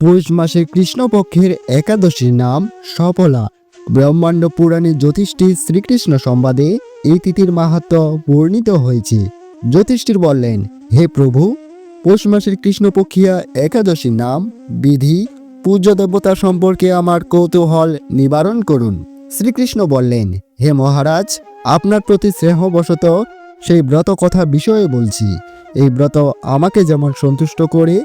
পৌষ মাসের কৃষ্ণপক্ষের একাদশীর নাম সফলা। ব্রহ্মাণ্ড পুরাণে জ্যোতিষটি শ্রীকৃষ্ণ সম্বাদে এই তিথির মাহাত্ম বর্ণিত হয়েছে। জ্যোতিষটির বললেন, হে প্রভু, পৌষ মাসের কৃষ্ণপক্ষিয়া একাদশীর নাম, বিধি, পূজ্য দেবতা সম্পর্কে আমার কৌতূহল নিবারণ করুন। শ্রীকৃষ্ণ বললেন, হে মহারাজ, আপনার প্রতি স্নেহবশত সেই ব্রত কথা বিষয়ে বলছি। এই ব্রত আমাকে যেমন সন্তুষ্ট করে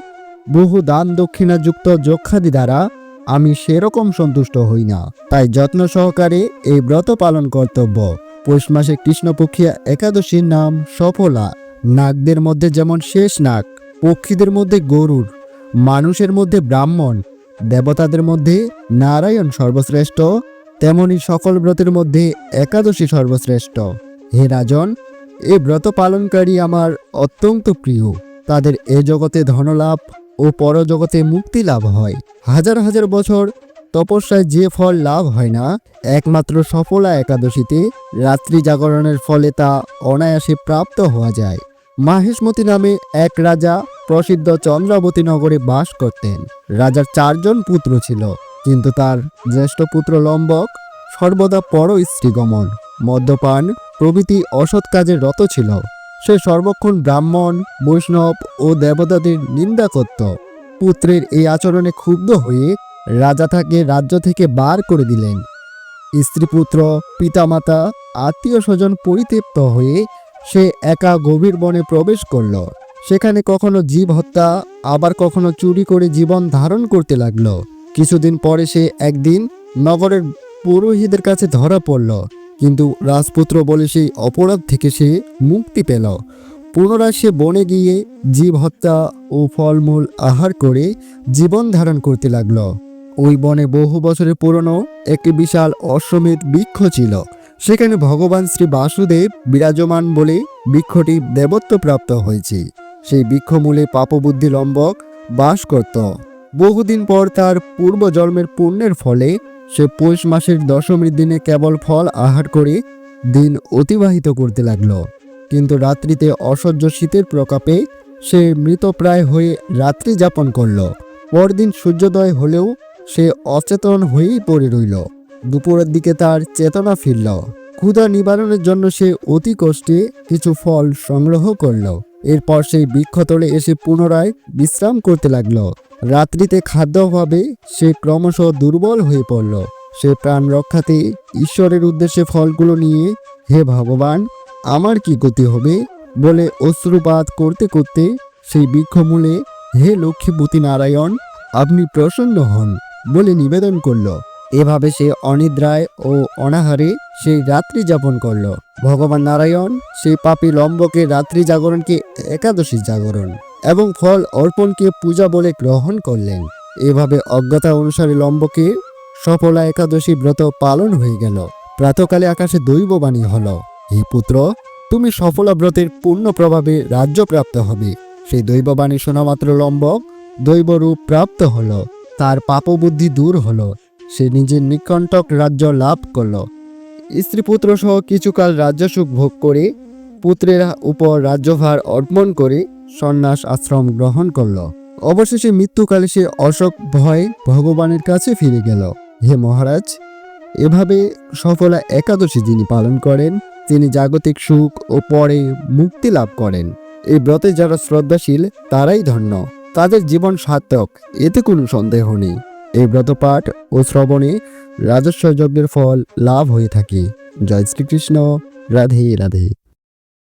বহু দান দক্ষিণাযুক্ত যক্ষাদি দ্বারা আমি সেরকম সন্তুষ্ট হই না। তাই যত্ন সহকারে এই ব্রত পালন কর্তব্য। পৌষ মাসে কৃষ্ণপক্ষিয়া একাদশীর নাম সফলা। নাগদের মধ্যে যেমন শেষ নাগ, পক্ষীদের মধ্যে গরুর মানুষের মধ্যে ব্রাহ্মণ, দেবতাদের মধ্যে নারায়ণ সর্বশ্রেষ্ঠ, তেমনি সকল ব্রতের মধ্যে একাদশী সর্বশ্রেষ্ঠ। হে রাজন এই ব্রত পালনকারী আমার অত্যন্ত প্রিয়। তাদের এ জগতে ধনলাভ ও পরজগতে মুক্তি লাভ হয়। হাজার হাজার বছর তপস্যায় যে ফল লাভ হয় না, একমাত্র সফলা একাদশীতে রাত্রি জাগরণের ফলে তা অনায়াসে প্রাপ্ত হওয়া যায়। মাহেশমতি নামে এক রাজা প্রসিদ্ধ চন্দ্রাবতী নগরে বাস করতেন। রাজার চারজন পুত্র ছিল, কিন্তু তার জ্যেষ্ঠ পুত্র লম্বক সর্বদা পর স্ত্রীগমন মদ্যপান প্রভৃতি অসৎ কাজে রত ছিল। সে সর্বক্ষণ ব্রাহ্মণ, বৈষ্ণব ও দেবতাদের নিন্দা করত। পুত্রের এই আচরণে ক্ষুব্ধ হয়ে রাজা তাকে রাজ্য থেকে বার করে দিলেন। স্ত্রীপুত্র, পিতামাতা আত্মীয় স্বজন পরিতৃপ্ত হয়ে সে একা গভীর বনে প্রবেশ করল। সেখানে কখনো জীব হত্যা, আবার কখনো চুরি করে জীবন ধারণ করতে লাগল। কিছুদিন পরে সে একদিন নগরের পুরোহিতদের কাছে ধরা পড়ল। কিন্তু রাজপুত্র বলে সেই অপরাধ থেকে সে মুক্তি পেল। পুনরায় সে বনে গিয়ে জীব হত্যা ও ফলমূল আহার করে জীবন ধারণ করতে লাগল। ওই বনে বহু বছরের পুরনো একটি বিশাল অশ্বমেধ বৃক্ষ ছিল। সেখানে ভগবান শ্রী বাসুদেব বিরাজমান বলে বৃক্ষটি দেবত্ব প্রাপ্ত হয়েছে। সেই বৃক্ষমূলে পাপবুদ্ধি লম্বক বাস করত। বহুদিন পর তার পূর্বজন্মের পুণ্যের ফলে সে পৌষ মাসের দশমীর দিনে কেবল ফল আহার করে দিন অতিবাহিত করতে লাগল। কিন্তু রাত্রিতে অসহ্য শীতের প্রকাপে সে মৃতপ্রায় হয়ে রাত্রি যাপন করল। পরদিন সূর্যোদয় হলেও সে অচেতন হয়েই পড়ে রইল। দুপুরের দিকে তার চেতনা ফিরল। ক্ষুধা নিবারণের জন্য সে অতি কষ্টে কিছু ফল সংগ্রহ করল। এরপর সেই বৃক্ষতলে এসে পুনরায় বিশ্রাম করতে লাগল। রাত্রিতে খাদ্য অভাবে সে ক্রমশ দুর্বল হয়ে পড়ল। সে প্রাণ রক্ষাতে ঈশ্বরের উদ্দেশ্যে ফলগুলো নিয়ে, হে ভগবান, আমার কি গতি হবে? বলে অশ্রুপাত করতে করতে সেই বৃক্ষমূলে, হে লক্ষ্মীপতি নারায়ণ, আপনি প্রসন্ন হন বলে নিবেদন করল। এভাবে সে অনিদ্রায় ও অনাহারে সেই রাত্রি যাপন করল। ভগবান নারায়ণ সেই পাপী লম্বকে রাত্রি জাগরণকে একাদশী জাগরণ এবং ফল অর্পণকে পূজা বলে গ্রহণ করলেন। এভাবে অজ্ঞতা অনুসারে লম্বকে সফলা একাদশী ব্রত পালন হয়ে গেল। প্রাতকালে আকাশে দৈববাণী হল, হে পুত্র, তুমি সফলা ব্রতের পূর্ণ প্রভাবে রাজ্য প্রাপ্ত হবে। সেই দৈববাণী শোনা মাত্র লম্বক দৈবরূপ প্রাপ্ত হল, তার পাপবুদ্ধি দূর হলো, সে নিজের নিকণ্টক রাজ্য লাভ করল। স্ত্রী পুত্র সহ কিছুকাল রাজ্যসুখ ভোগ করে, পুত্রের উপর রাজ্যভার অর্পণ করে সন্ন্যাস আশ্রম গ্রহণ করল। অবশেষে মৃত্যুকালে সে অশোক ভয় ভগবানের কাছে ফিরে গেল। হে মহারাজ, এভাবে সফলা একাদশী যিনি পালন করেন, তিনি জাগতিক সুখ ও পরে মুক্তি লাভ করেন। এই ব্রতে যারা শ্রদ্ধাশীল, তারাই ধন্য। তাদের জীবন সার্থক, এতে কোনো সন্দেহ নেই। এই ব্রতপাঠ ও শ্রবণে রাজস্ব যজ্ঞের ফল লাভ হয়ে থাকে। জয় শ্রীকৃষ্ণ। রাধে রাধে।